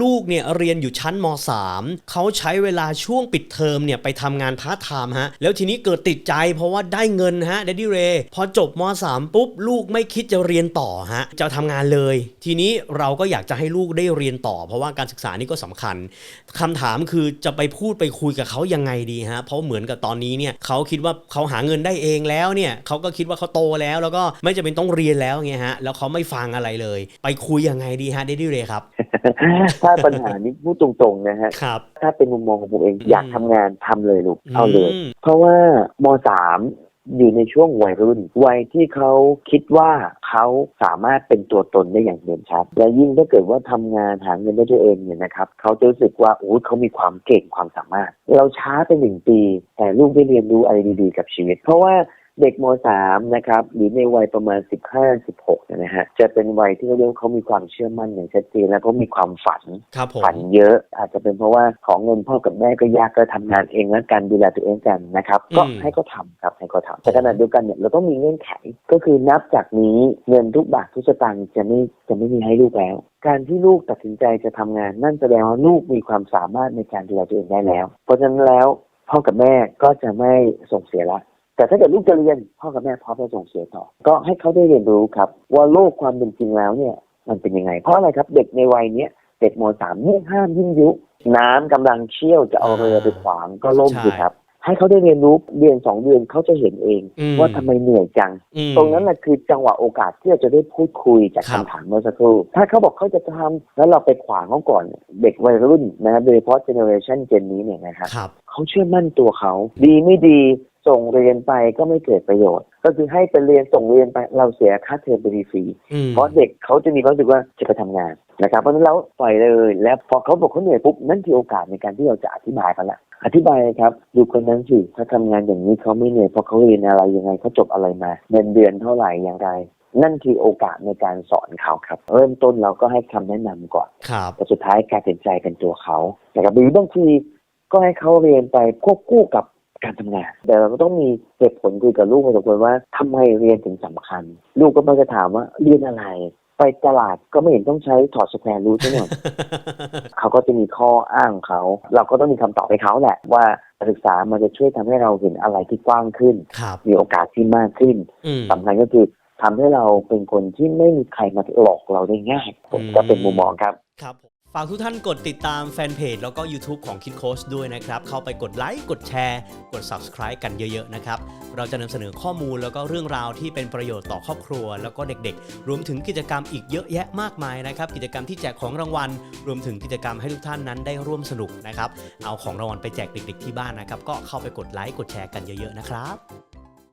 ลูกเนี่ยเรียนอยู่ชั้นม .3 เขาใช้เวลาช่วงปิดเทอมเนี่ยไปทำงานพาร์ทไทม์ฮะ แล้วทีนี้เกิดติดใจเพราะว่าได้เงินฮะเดดดี้เรย์พอจบม .3 ปุ๊บ ลูกไม่คิดจะเรียนต่อฮะ จะทำงานเลย ทีนี้เราก็อยากจะให้ลูกได้เรียนต่อ เพราะว่าการศึกษานี่ก็สำคัญคำถามคือจะไปพูดไปคุยกับเขายังไงดีฮะ เพราะเหมือนกับตอนนี้เนี่ยเขาคิดว่าเขาหาเงินได้เองแล้วเนี่ยเขาก็คิดว่าเขาโตแล้ว แล้วก็ไม่จำเป็นต้องเรียนแล้วไงฮะ แล้วเขาไม่ฟังอะไรเลย ไปคุยยังไงดีฮะเดดดี้เรย์ครับถ้าปัญหานี้พูดตรงๆนะฮะครับ ถ้าเป็นมุมมองของผมเองอืมอยากทำงานทำเลยลูกเอาเลยอืมเพราะว่ามสามอยู่ในช่วงวัยรุ่น วัยที่เขาคิดว่าเขาสามารถเป็นตัวตนได้อย่างเด่นชัด และยิ่งถ้าเกิดว่าทำงานหาเงินได้ตัวเองเนี่ยนะครับเขาจะรู้สึกว่าโอ้ยเขามีความเก่งความสามารถ เราช้าไปหนึ่งปี แต่ลูกได้เรียนรู้อะไรดีๆ กับชีวิต เพราะว่า เด็กมสามนะครับหรือในวัยประมาณ15 16เนยนะฮะจะเป็นวัยที่เขาเรียกว่าเขามีความเชื่อมั่นอย่างชัดเจนและเขามีความฝันครับผมฝันเยอะอาจจะเป็นเพราะว่าของเงินพ่อกับแม่ก็ยากก็ทำงานเองแล้วกันดูแลตัวเองกันนะครับอืมก็ให้เขาทำครับให้เขาทำแต่ขณะเดียวกันเนี่ยเราต้องมีเงื่อนไขก็คือนับจากนี้เงินทุกบาททุกสตางค์จะไม่จะไม่มีให้ลูกแล้วการที่ลูกตัดสินใจจะทำงาน นั่นแสดงว่าลูกมีความสามารถในการดูแลตัวเองได้แล้ว เพราะฉะนั้นแล้วพ่อกับแม่ก็จะไม่ส่งเสียละ แต่ถ้าเกิดลูกจะเรียนพ่อกับแม่พร้อมจะส่งเสียต่อ ก็ให้เขาได้เรียนรู้ครับ ว่าโลกความเป็นจริงแล้วเนี่ย มันเป็นยังไง เพราะอะไรครับ เด็กในวัยเนี้ยเด็กมสามยิ่งห้ามยิ่งยุ น้ำกำลังเชี่ยวจะเอาเรือไปขวางก็ล่มใช่สิครับ ให้เขาได้เรียนรู้เรียนสองเดือนเขาจะเห็นเองอืมว่าทำไมเหนื่อยจังอืมตรงนั้นแหละคือจังหวะโอกาสที่เราจะได้พูดคุยจากครับคำถามเมื่อสักครู่ถ้าเขาบอกเขาจะทำแล้วเราไปขวางเขาก่อนเนี่ยเด็กวัยรุ่นนะครับโดยเฉพาะเจเนอเรชันเจนนี้เนี่ยนะครับครับเขาเชื่อมั่นตัวเขา ดีไม่ดี ส่งเรียนไปก็ไม่เกิดประโยชน์ ก็คือให้ไปเรียนส่งเรียนไปเราเสียค่าเทอมไปฟรีอืมๆเพราะเด็กเขาจะมีความรู้สึกว่าจะไปทำงานนะครับเพราะฉะนั้นเราปล่อยเลย แล้วพอเขาบอกเขาเหนื่อยปุ๊บนั่นคือโอกาสในการที่เราจะอธิบายกันละอธิบายเลยครับดูคนนั้นสิถ้าทำงานอย่างนี้เขาไม่เหนื่อยเพราะเขาเรียนอะไรยังไงเขาจบอะไรมาเงินเดือนเท่าไหร่อย่างไรนั่นคือโอกาสในการสอนเขาครับ เริ่มต้นเราก็ให้คำแนะนำก่อนครับแต่สุดท้ายการตัดสินใจเป็นตัวเขานะครับหรือบางทีก็ให้เขาเรียนไปควบคู่กับ การทำงาน แต่เราก็ต้องมีเหตุผลคุยกับลูกพอสมควรว่าทำไมเรียนถึงสำคัญ ลูกก็มักจะถามว่าเรียนอะไร ไปตลาดก็ไม่เห็นต้องใช้ถอดสแควร์รูทซะหน่อยเขาก็จะมีข้ออ้างของเขา เราก็ต้องมีคำตอบให้เขาแหละว่าการศึกษามันจะช่วยทำให้เราเห็นอะไรที่กว้างขึ้นครับมีโอกาสที่มากขึ้นอืมสำคัญก็คือทำให้เราเป็นคนที่ไม่มีใครมาหลอกเราได้ง่ายผมอืมก็เป็นมุมมองครับครับผม ฝากทุกท่านกดติดตามแฟนเพจแล้วก็ YouTube ของคิดโค้ชด้วยนะครับ เข้าไปกดไลค์กดแชร์ กด Subscribe กันเยอะ ๆ นะครับ เราจะนำเสนอข้อมูลแล้วก็เรื่องราวที่เป็นประโยชน์ต่อครอบครัว แล้วก็เด็กๆ รวมถึงกิจกรรมอีกเยอะแยะมากมายนะครับ กิจกรรมที่แจกของรางวัล รวมถึงกิจกรรมให้ทุกท่านนั้นได้ร่วมสนุกนะครับ เอาของรางวัลไปแจกเด็ก ๆ ที่บ้านนะครับ ก็เข้าไปกดไลค์กดแชร์กันเยอะ ๆ นะครับ